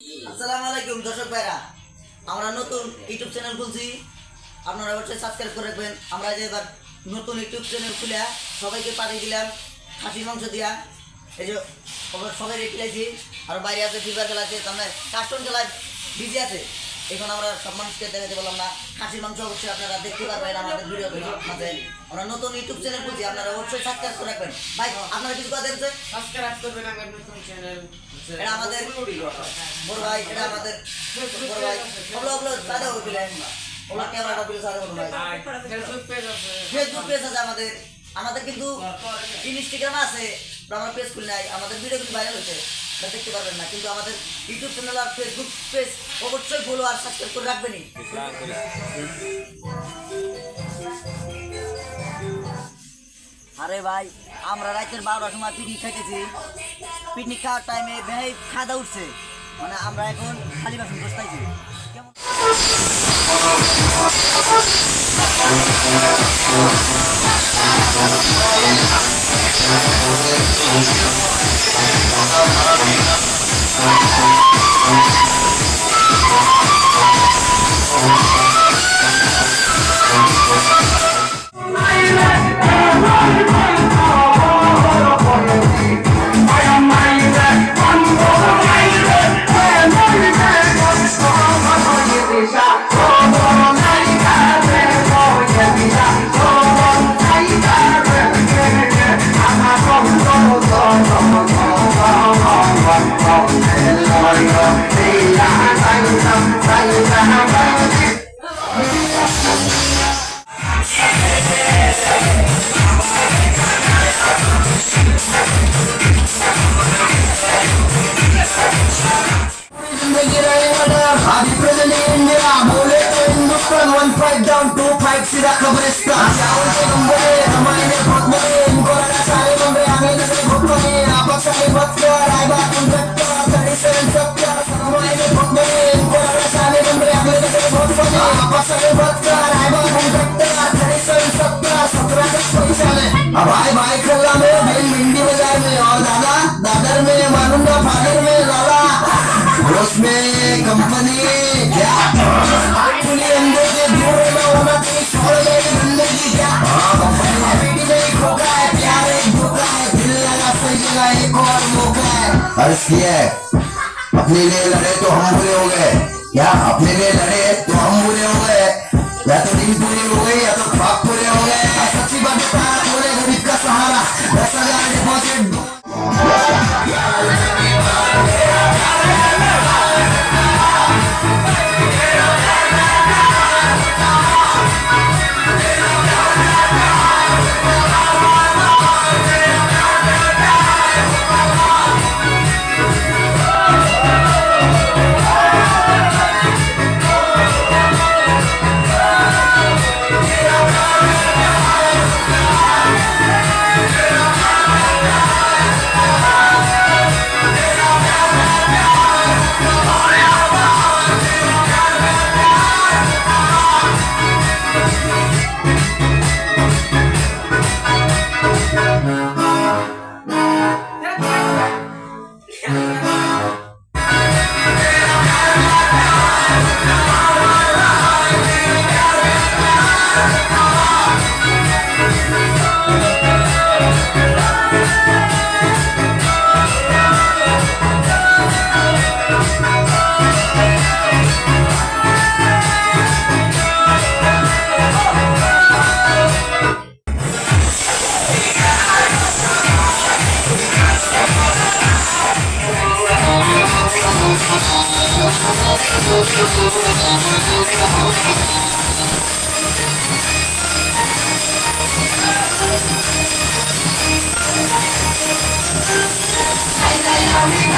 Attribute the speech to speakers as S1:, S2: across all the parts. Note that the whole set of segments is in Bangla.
S1: আসসালামু আলাইকুম, দর্শক ভাইরা। আমরা নতুন ইউটিউব চ্যানেল খুলছি। আপনারা অবশ্যই সাবস্ক্রাইব করে রাখবেন। আমরা যে এবার নতুন ইউটিউব চ্যানেল খুলে সবাইকে পাঠিয়ে দিলাম, খাসির মাংস দিয়া। এই যে সবাই রেখে আর বাইরে আছে ফিভার খেলা আছে তার কাস্টম খেলায় বিজি আছে। এখন আমরা সব মানুষকে দেখাতে বললাম না। খাসির মাংস অবশ্যই আপনারা দেখতে পারবেন আমাদের ভিডিও মাঝে। আমরা নতুন ইউটিউব চ্যানেল খুলছি আপনারা অবশ্যই সাবস্ক্রাইব করে রাখবেন। ভাই আপনারা কিছু কথা দেখছেন
S2: সাবস্ক্রাইব করবেন আমার নতুন চ্যানেল
S1: এটা আমাদের বড় ভাই এটা আমাদের বড় ভাই। ওগুলো ওগুলো ওগুলো ক্যামেরাটা বিলে সাদা ভাই।
S2: ফেসবুক পেজ আছে।
S1: ফেসবুক পেজ আছে আমাদের। আমাদের কিন্তু ইনস্টাগ্রাম আছে আমরা পেজ খুলে নাই আমাদের ভিডিও কিন্তু ভাইরাল হচ্ছে দেখতে পারবেন না। কিন্তু আমাদের ইউটিউব চ্যানেল আর ফেসবুক পেজ অবশ্যই ফলো আর সাবস্ক্রাইব করে রাখবেনই। আরে ভাই, আমরা রাতের বারোটার সময় পিকনিক খাইতেছি। পিকনিক খাওয়ার টাইমে ভাই খাদা উঠছে। মানে আমরা এখন খালি বাসন বসতাইছি। কেমন?
S3: Thank you. सारे बंदे आगे जैसे बहुत बड़े आपस सारे बहुत कर आए बात उन सकता थर्टी सेवन सत्तर हमारे बहुत बड़े इनको लगा सारे बंदे आगे जैसे बहुत बड़े आपस सारे बहुत कर आए बात उन सकता थर्टी सेवन सत्तर सत्रह से कोई साले अब भाई भाई खल्ला में बिन भिंडी बाजार में और दादा दादर में मानूंगा फादर में लाला उसमें कंपनी अर्ज़ किया है अपने लिए लड़े तो हम बुरे हो गए। या अपने लिए लड़े तो हम बुरे हो गए। या तो दिन पूरी हो गए या तो पाप पूरे हो गए। सच्ची बात बता I'm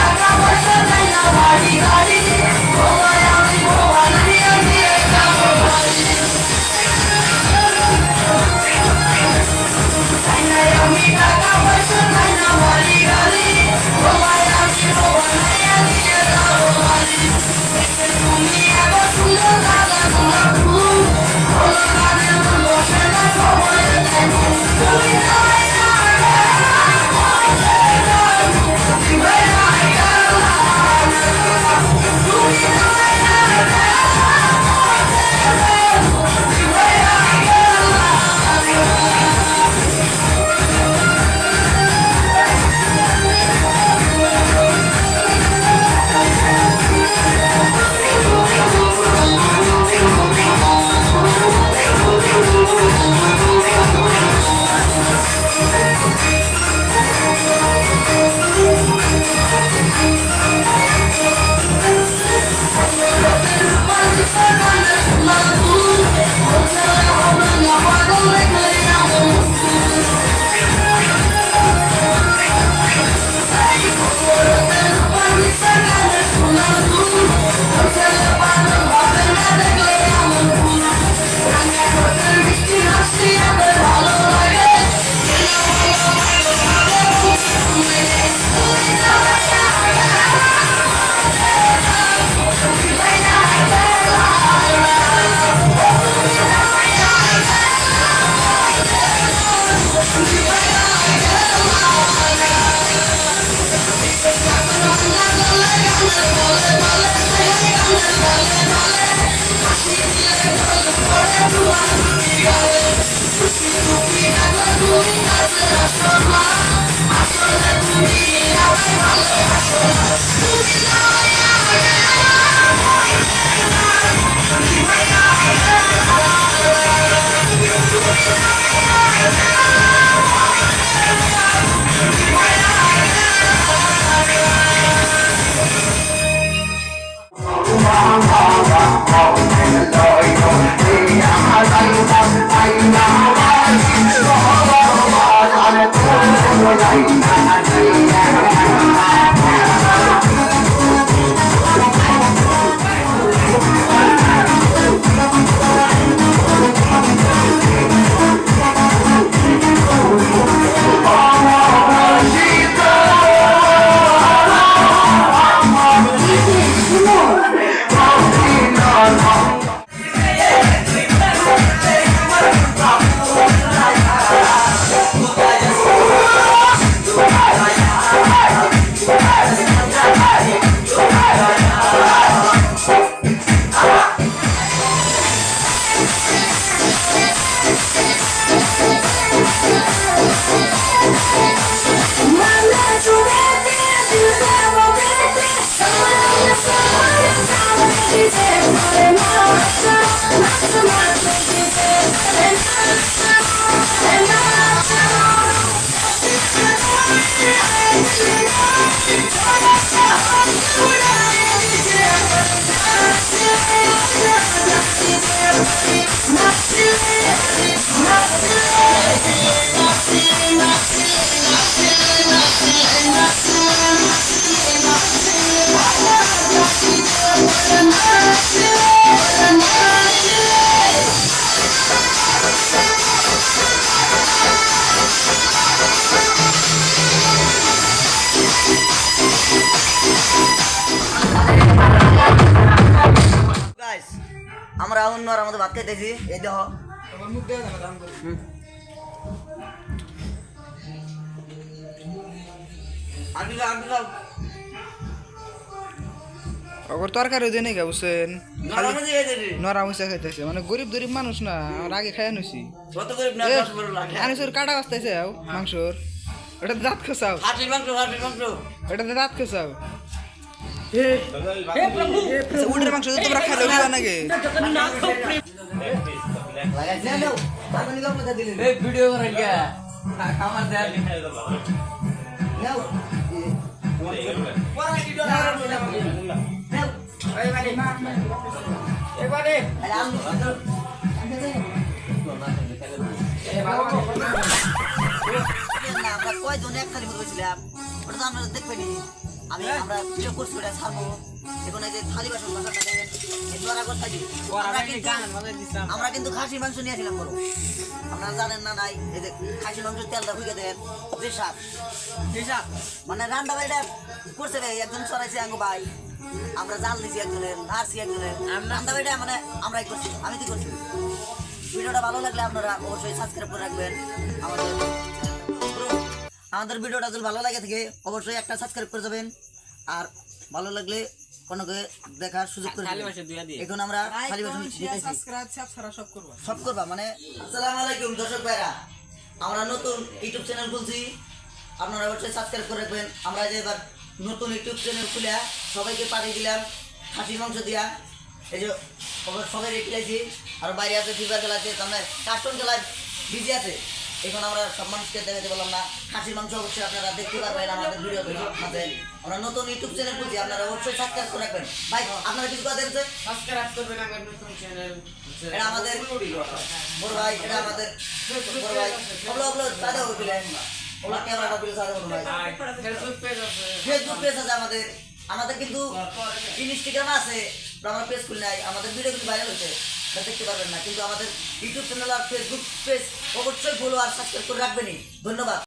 S3: আসলে তুমি
S4: আমায়
S1: ভালোবাসো আমরা অন্য আর আমাদের ভাত খাইতেছি এই দেহ
S4: ওর তরকারি দিয়ে নাকি বুঝছেন নরা মুসা খাইতেছে। মানে গরিব গরিব মানুষ না আমার আগে খাই আনুছি আনুসের কাটা বাস্তাইছে আও মাংসর। ওটা দাঁত খসাও ওটা দাঁত খসাও উটের মাংস
S1: এক খালি মতো বলছিলাম ওটা আমি আমরা ভিডিও করছি ওটা ছাড়বো। এখন এই যে থালি বাসন দরা করতে আমরা কিন্তু
S2: গান মজা দিছিলাম
S1: আমরা। কিন্তু খাসির মাংস নিয়েছিলাম বড় আপনারা জানেন না নাই এই যে খাসির মাংস তেলটা ভুগে দেন যে স্বাদ।
S2: হিসাব
S1: মানে রান্না বাড়িটা করছে রে একজন চড়াইছে আঙ্গু ভাই। আমরা জাল দিছি একজনের নার্সি একজনের। রান্না বাড়িটা মানে আমরাই করছি আমি কি করছি? ভিডিওটা ভালো লাগলে আপনারা অবশ্যই সাবস্ক্রাইব করে রাখবেন। আমাদের আমাদের ভিডিওটা যদি ভালো লাগে থাকে অবশ্যই একটা সাবস্ক্রাইব করে যাবেন। আর ভালো লাগলে কোনোকে দেখার সুযোগ করে
S2: খালি
S1: এখন আমরা খালি বাসন
S4: সব করবা।
S1: সব করবা মানে আসসালামু আলাইকুম দর্শক ভাইরা। আমরা নতুন ইউটিউব চ্যানেল খুলছি। আপনারা অবশ্যই সাবস্ক্রাইব করে রাখবেন। আমরা যে এবার নতুন ইউটিউব চ্যানেল খুলে সবাইকে পাঠিয়ে দিলাম খাসির মাংস দিয়া। এই যে সবাই রেখে আর বাইরে আছে ফিভার খেলা আছে তার কাস্টম খেলায় বিজি আছে। এখন আমরা সব মানুষকে দেখাতে বললাম না খাসির মাংস অবশ্যই আপনারা দেখতে পারবেন আমাদের ভিডিও মাঝে। আমরা নতুন ইউটিউব চ্যানেল খুলছি আপনারা অবশ্যই সাবস্ক্রাইব করে রাখবেন। ভাই আপনারা কিছু কথা দেখছেন
S2: সাবস্ক্রাইব করবেন আমার নতুন চ্যানেল
S1: এটা আমাদের বড় ভাই এটা আমাদের বড় ভাই। ওগুলো ওগুলো সাদা ওগুলো হবে ভাই।
S2: ফেসবুক পেজ আছে।
S1: ফেসবুক পেজ আছে আমাদের। আমাদের কিন্তু ইনস্টাগ্রাম আছে আমরা পেজ খুলে নাই আমাদের ভিডিও কিন্তু ভাইরাল হচ্ছে দেখতে পারবেন না। কিন্তু আমাদের ইউটিউব চ্যানেল আর ফেসবুক পেজ অবশ্যই ফলো আর সাবস্ক্রাইব করে রাখবেনই। ধন্যবাদ।